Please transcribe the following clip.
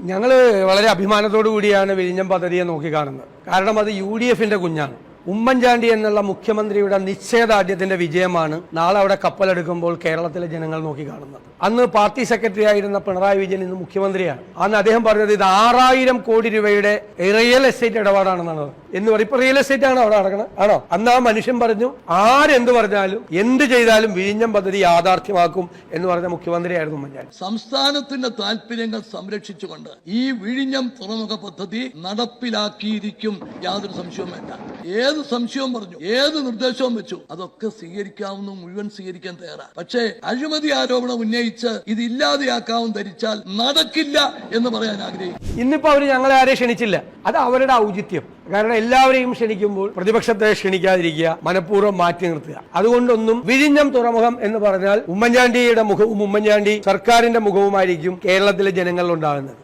ഞങ്ങൾ വളരെ അഭിമാനത്തോടു കൂടിയാണ് വിഴിഞ്ഞം പദ്ധതിയെ നോക്കിക്കാണുന്നത്. കാരണം അത് യു ഡി എഫിന്റെ കുഞ്ഞാണ്. ഉമ്മൻചാണ്ടി എന്നുള്ള മുഖ്യമന്ത്രിയുടെ നിശ്ചയദാർഢ്യത്തിന്റെ വിജയമാണ് നാളെ അവിടെ കപ്പലെടുക്കുമ്പോൾ കേരളത്തിലെ ജനങ്ങൾ നോക്കി കാണുന്നത്. അന്ന് പാർട്ടി സെക്രട്ടറി ആയിരുന്ന പിണറായി വിജയൻ ഇന്ന് മുഖ്യമന്ത്രിയാണ്. അന്ന് അദ്ദേഹം പറഞ്ഞത് ഇത് ആറായിരം കോടി രൂപയുടെ റിയൽ എസ്റ്റേറ്റ് ഇടപാടാണെന്നാണ് എന്ന് പറയും. ഇപ്പൊ റിയൽ എസ്റ്റേറ്റ് ആണോ അവിടെ നടക്കുന്നത് ആണോ? അന്ന് ആ മനുഷ്യൻ പറഞ്ഞു ആരെന്ത് പറഞ്ഞാലും എന്ത് ചെയ്താലും വിഴിഞ്ഞം പദ്ധതി യാഥാർത്ഥ്യമാക്കും എന്ന് പറഞ്ഞ മുഖ്യമന്ത്രിയായിരുന്നു ഉമ്മൻചാണ്ടി. സംസ്ഥാനത്തിന്റെ താല്പര്യങ്ങൾ സംരക്ഷിച്ചുകൊണ്ട് ഈ വിഴിഞ്ഞം തുറമുഖ പദ്ധതി നടപ്പിലാക്കിയിരിക്കും യാതൊരു സംശയവും വേണ്ട ഏത് സംശയവും പറഞ്ഞു ഏത് നിർദ്ദേശവും വെച്ചു. അതൊക്കെ സ്വീകരിക്കാവുന്ന മുഴുവൻ സ്വീകരിക്കാൻ തയ്യാറാണ് പക്ഷേ അഴിമതി ആരോപണം ഉന്നയിച്ച് ഇത് ഇല്ലാതെയാക്കാവും ധരിച്ചാൽ നടക്കില്ല എന്ന് പറയാൻ ആഗ്രഹിക്കുന്നു. ഇന്നിപ്പോ അവർ ഞങ്ങളെ ആരെയും ക്ഷണിച്ചില്ല. അത് അവരുടെ ഔചിത്യം. കാരണം എല്ലാവരെയും ക്ഷണിക്കുമ്പോൾ പ്രതിപക്ഷത്തെ ക്ഷണിക്കാതിരിക്കുക മനഃപൂർവം മാറ്റി നിർത്തുക. അതുകൊണ്ടൊന്നും വിഴിഞ്ഞം തുറമുഖം എന്ന് പറഞ്ഞാൽ ഉമ്മൻചാണ്ടിയുടെ മുഖവും ഉമ്മൻചാണ്ടി സർക്കാരിന്റെ മുഖവുമായിരിക്കും കേരളത്തിലെ ജനങ്ങളിൽ ഉണ്ടാകുന്നത്.